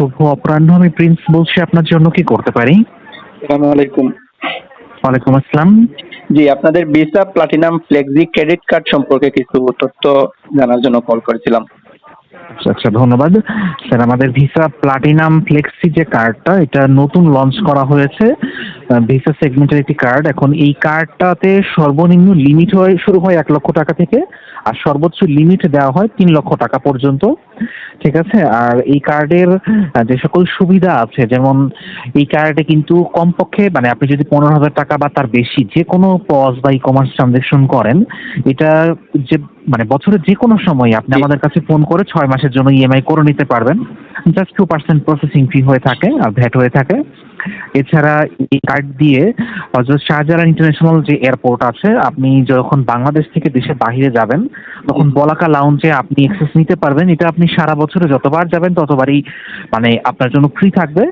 শুভ অপরাহ্ন। আমি প্রিন্স বলছি আপনার জন্য কি করতে পারি? আসসালামু আলাইকুম। ওয়ালাইকুম আসসালাম। জি আপনাদের visa platinum flexi credit card সম্পর্কে কিছু তথ্য জানার জন্য কল করেছিলাম। আচ্ছা আচ্ছা ধন্যবাদ। স্যার আমাদের ভিসা প্লাটিনাম ফ্লেক্সি যে কার্ডটা এটা নতুন লঞ্চ করা হয়েছে। ভিসা সেগমেন্টের একটি কার্ড এখন এই কার্ডটাতে সর্বনিম্ন লিমিট হয় শুরু হয় এক লক্ষ টাকা থেকে আর সর্বোচ্চ লিমিট দেওয়া হয় তিন লক্ষ টাকা পর্যন্ত। ঠিক আছে? আর এই কার্ডের যে সকল সুবিধা আছে যেমন এই কার্ডে কিন্তু কমপক্ষে মানে আপনি যদি পনেরো হাজার টাকা বা তার বেশি যে কোনো পজ বা ই কমার্স ট্রানজেকশন করেন এটা যে মানে বছরের যে কোনো সময় আপনি আমাদের কাছে ফোন করে ছয় মাসের জন্য ইএমআই করে নিতে পারবেন। Just two percent processing fee হয়ে থাকে আর ভ্যাট হয়ে থাকে। এছাড়া এই কার্ড দিয়ে হজরত শাহজালাল ইন্টারন্যাশনাল যে এয়ারপোর্ট আছে আপনি যখন বাংলাদেশ থেকে দেশের বাইরে যাবেন তখন বলাকা লাউঞ্জে আপনি অ্যাক্সেস নিতে পারবেন। এটা আপনি সারা বছরে যতবার যাবেন ততবারই মানে আপনার জন্য ফ্রি থাকবে।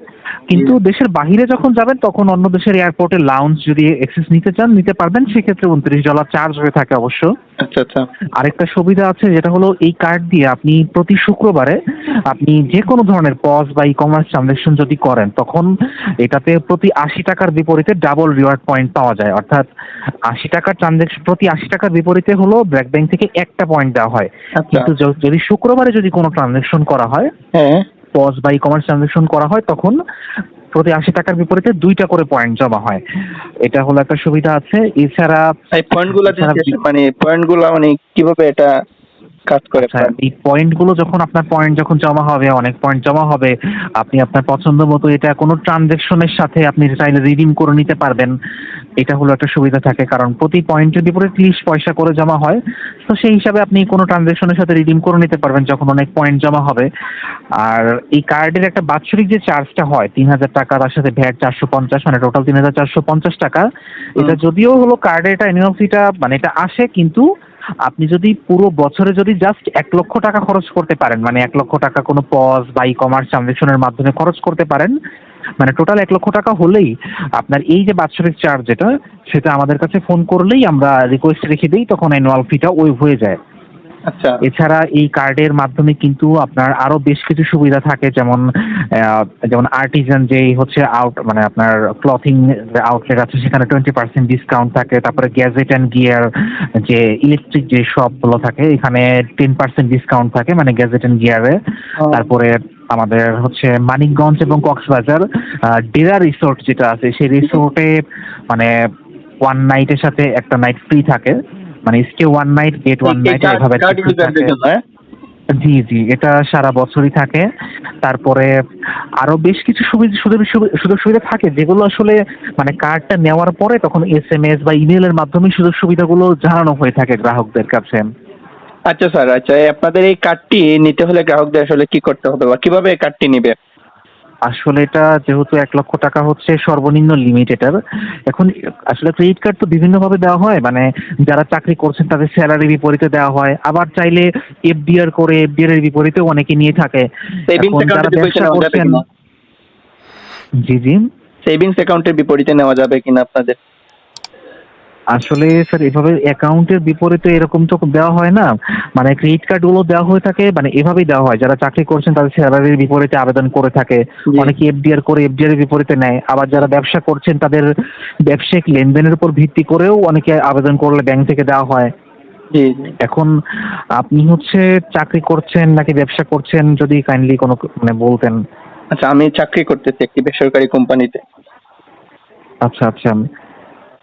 কিন্তু দেশের বাহিরে যখন যাবেন তখন অন্য দেশের এয়ারপোর্টে লাউঞ্জ যদি অ্যাক্সেস নিতে চান নিতে পারবেন। সেক্ষেত্রে উনত্রিশ ডলার চার্জ হয়ে থাকে অবশ্য। আচ্ছা আচ্ছা। আরেকটা সুবিধা আছে যেটা হলো এই কার্ড দিয়ে আপনি প্রতি শুক্রবারে আপনি যে কোনো ধরনের পজ বা ই কমার্স ট্রানজাকশন যদি করেন তখন এটাতে প্রতি আশি টাকার বিপরীতে ডাবল রিওয়ার্ড পয়েন্ট পাওয়া যায়। অর্থাৎ আশি টাকার ট্রানজাকশন প্রতি আশি টাকার বিপরীতে হলো ব্ল্যাক ব্যাংক থেকে একটা পয়েন্ট দেওয়া হয়। আচ্ছা। কিন্তু যদি শুক্রবারে যদি কোনো ট্রানজাকশন করা হয় হ্যাঁ। পজ বা ই কমার্স ট্রানজাকশন করা হয় তখন প্রতি আশি টাকার বিপরীতে দুইটা করে পয়েন্ট জমা হয়। এটা হলো একটা সুবিধা আছে। এছাড়া এই পয়েন্টগুলো যে এছাড়া- মানে পয়েন্টগুলো মানে কীভাবে এটা কাজ করে আচ্ছা এই পয়েন্টগুলো যখন আপনার পয়েন্ট যখন জমা হবে অনেক পয়েন্ট জমা হবে আপনি আপনার পছন্দ মতো এটা কোনো ট্রানজ্যাকশনের সাথে আপনি চাইলে রিডিম করে নিতে পারবেন। এটা হলো একটা সুবিধা থাকে কারণ প্রতি পয়েন্টের বিপরীতে তিরিশ পয়সা করে জমা হয় তো সেই হিসাবে আপনি কোনো ট্রানজ্যাকশনের সাথে রিডিম করে নিতে পারবেন যখন অনেক পয়েন্ট জমা হবে। আর এই কার্ডের একটা বাৎসরিক যে চার্জটা হয় তিন হাজার টাকা তার সাথে ভ্যাট চারশো পঞ্চাশ মানে টোটাল তিন হাজার চারশো পঞ্চাশ টাকা এটা যদিও হলো কার্ডে এটা অ্যানুয়াল ফিটা মানে এটা আসে কিন্তু আপনি যদি পুরো বছরে যদি জাস্ট এক লক্ষ টাকা খরচ করতে পারেন মানে এক লক্ষ টাকা কোনো পজ বা ই কমার্স ট্রানজেকশনের মাধ্যমে খরচ করতে পারেন মানে টোটাল এক লক্ষ টাকা হলেই আপনার এই যে বাৎসরিক চার্জ যেটা, সেটা আমাদের কাছে ফোন করলেই আমরা রিকোয়েস্ট রেখে দিই, তখন অ্যানুয়াল ফিটা ওয়েভ হয়ে যায়। এছাড়া এই কার্ডের মাধ্যমে কিন্তু আপনার আরও বেশ কিছু সুবিধা থাকে যেমন যেমন আর্টিজান যে হচ্ছে আউট মানে আপনার ক্লথিং আউটলেট আছে সেখানে টোয়েন্টি পার্সেন্ট ডিসকাউন্ট থাকে। তারপরে গ্যাজেট অ্যান্ড গিয়ার যে ইলেকট্রিক যে শপগুলো থাকে এখানে টেন পার্সেন্ট ডিসকাউন্ট থাকে মানে গ্যাজেট অ্যান্ড গিয়ারে তারপরে আমাদের হচ্ছে মানিকগঞ্জ এবং কক্সবাজার ডেরা রিসোর্ট যেটা আছে সেই রিসোর্টে মানে ওয়ান নাইটের সাথে একটা নাইট ফ্রি থাকে। মানে stay one night get one night এভাবে? জি জি এটা সারা বছরই থাকে। তারপরে আরও বেশ কিছু সুবিধা সুযোগ সুযোগ সুবিধা থাকে যেগুলো আসলে মানে কার্ডটা নেওয়ার পরে তখন এস এম এস বা ইমেলের মাধ্যমে সুযোগ সুবিধাগুলো জানানো হয়ে থাকে গ্রাহকদের কাছে। আচ্ছা স্যার আচ্ছা আপনাদের এই কার্ডটি নিতে হলে গ্রাহকদের আসলে কি করতে হবে বা কীভাবে এই কার্ডটি নিবে? আসলে এটা যেহেতু এক লক্ষ টাকা হচ্ছে সর্বনিম্ন লিমিট এটার এখন আসলে ক্রেডিট কার্ড তো বিভিন্নভাবে দেওয়া হয় মানে যারা চাকরি করছেন তাদের স্যালারি বিপরীতে দেওয়া হয় আবার চাইলে এফডিআর করে এফডিআর এর বিপরীতে অনেকে নিয়ে থাকে। এখন যারা ব্যবসা করছেন জি জি। সেভিংস অ্যাকাউন্টের বিপরীতে নেওয়া যাবে কিনা আপনাদের? আসলে স্যার এভাবে অ্যাকাউন্টের বিপরীতে এরকম তো দেওয়া হয় না। মানে ক্রেডিট কার্ডগুলো দেওয়া হয়ে থাকে মানে এভাবেই দেওয়া হয়। যারা চাকরি করছেন তাদের স্যালারির বিপরীতে আবেদন করে থাকে। অনেকে এফডিআর করে এফডিআর এর বিপরীতে নেয়। আবার যারা ব্যবসা করছেন তাদের ব্যবসায়িক লেনদেনের উপর ভিত্তি করেও অনেকে আবেদন করলে ব্যাংক থেকে দেওয়া হয়। এখন আপনি হচ্ছে চাকরি করছেন নাকি ব্যবসা করছেন যদি কাইন্ডলি কোনো মানে বলতেন। আচ্ছা আমি চাকরি করতেছি একটি বেসরকারি কোম্পানিতে। আচ্ছা আচ্ছা।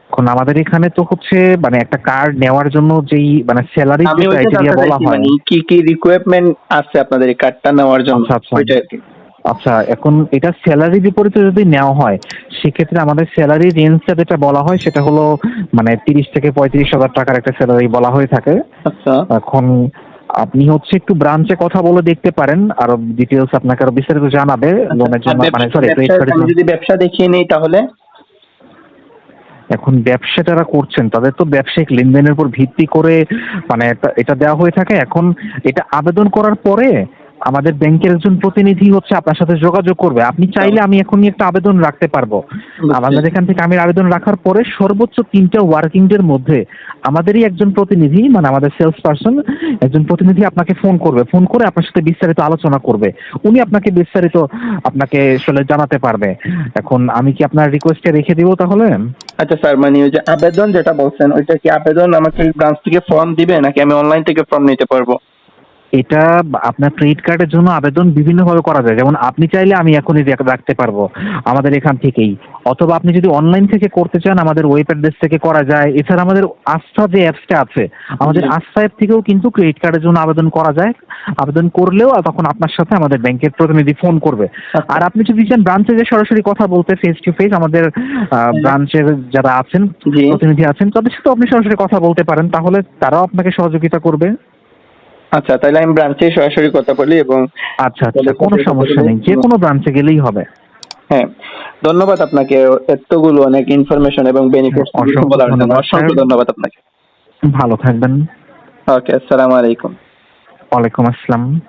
এখন আমাদের এখানে তো হচ্ছে মানে একটা কার্ড নেওয়ার জন্য যেই মানে স্যালারি যে ক্রাইটেরিয়া বলা হয়। মানে কি কি রিকোয়ারমেন্ট আছে আপনাদের এই কার্ডটা নেওয়ার জন্য? আচ্ছা, আচ্ছা। ওইটা আচ্ছা এখন এটা স্যালারি বিপরীতে যদি নেওয়া হয় সেক্ষেত্রে আমাদের স্যালারি রেঞ্জটা যেটা বলা হয় সেটা হলো মানে তিরিশ থেকে পঁয়ত্রিশ হাজার টাকার একটা স্যালারি বলা হয়ে থাকে। আচ্ছা। এখন আপনি হচ্ছে একটু ব্রাঞ্চে কথা বলে দেখতে পারেন আরও ডিটেলস আপনাকে আরও বিস্তারিত জানাবে লোনের জন্য মানে সরি আমি জন্য। যদি ব্যবসা দেখিয়ে নিই তাহলে? এখন ব্যবসা যারা করছেন, তাদের তো ব্যবসায়িক লেনদেনের উপর ভিত্তি করে মানে এটা- এটা দেওয়া হয়ে থাকে। এখন এটা আবেদন করার পরে আমাদের ব্যাংকের একজন প্রতিনিধি হচ্ছে আপনার সাথে যোগাযোগ করবে। আপনি চাইলে আমি এখনই একটা আবেদন রাখতে পারব। আমাদের এখান থেকে আমি আবেদন রাখার পরে সর্বোচ্চ তিনটা ওয়ার্কিং ডের মধ্যে আমাদেরই একজন প্রতিনিধি মানে আমাদের সেলস পার্সন একজন প্রতিনিধি আপনাকে ফোন করবে। ফোন করে আপনার সাথে বিস্তারিত আলোচনা করবে। উনি আপনাকে বিস্তারিত আপনাকে আসলে জানাতে পারবে। এখন আমি কি আপনার রিকোয়েস্টে রেখে দিব তাহলে? আচ্ছা স্যার মানে ওই যে আবেদন যেটা বলছেন ওইটা কি আবেদন আমাকে ব্রাঞ্চ থেকে ফর্ম দিবে নাকি আমি অনলাইন থেকে ফর্ম নিতে পারব? এটা আপনার ক্রেডিট কার্ডের জন্য আবেদন বিভিন্নভাবে করা যায়। যেমন আপনি চাইলে আমি এখনই রাখতে পারব। আমাদের এখান থেকেই। অথবা আপনি যদি অনলাইন থেকে করতে চান আমাদের ওয়েব অ্যাড্রেস থেকে করা যায়। এছাড়া আমাদের আস্থা যে অ্যাপসটা আছে আমাদের আস্থা অ্যাপ থেকেও কিন্তু ক্রেডিট কার্ডের জন্য আবেদন করা যায়। আবেদন করলেও তখন আপনার সাথে আমাদের ব্যাংকের প্রতিনিধি ফোন করবে। আর আপনি যদি চান ব্রাঞ্চে যে সরাসরি কথা বলতে ফেস টু ফেস আমাদের ব্রাঞ্চের যারা আছেন প্রতিনিধি আছেন তাদের সাথে আপনি সরাসরি কথা বলতে পারেন। তাহলে তারাও আপনাকে সহযোগিতা করবে। আচ্ছা তাহলে আমি ব্রাঞ্চে সরাসরি কথা বলি এবং আচ্ছা আচ্ছা কোনো সমস্যা নেই যে কোনো ব্রাঞ্চে গেলেই হবে। হ্যাঁ ধন্যবাদ আপনাকে এতগুলো অনেক ইনফরমেশন এবং বেনিফিট অসংখ্য বলার জন্য। ধন্যবাদ, অসংখ্য ধন্যবাদ আপনাকে। ভালো থাকবেন। ওকে আসসালামু আলাইকুম। ওয়ালাইকুম আসসালাম।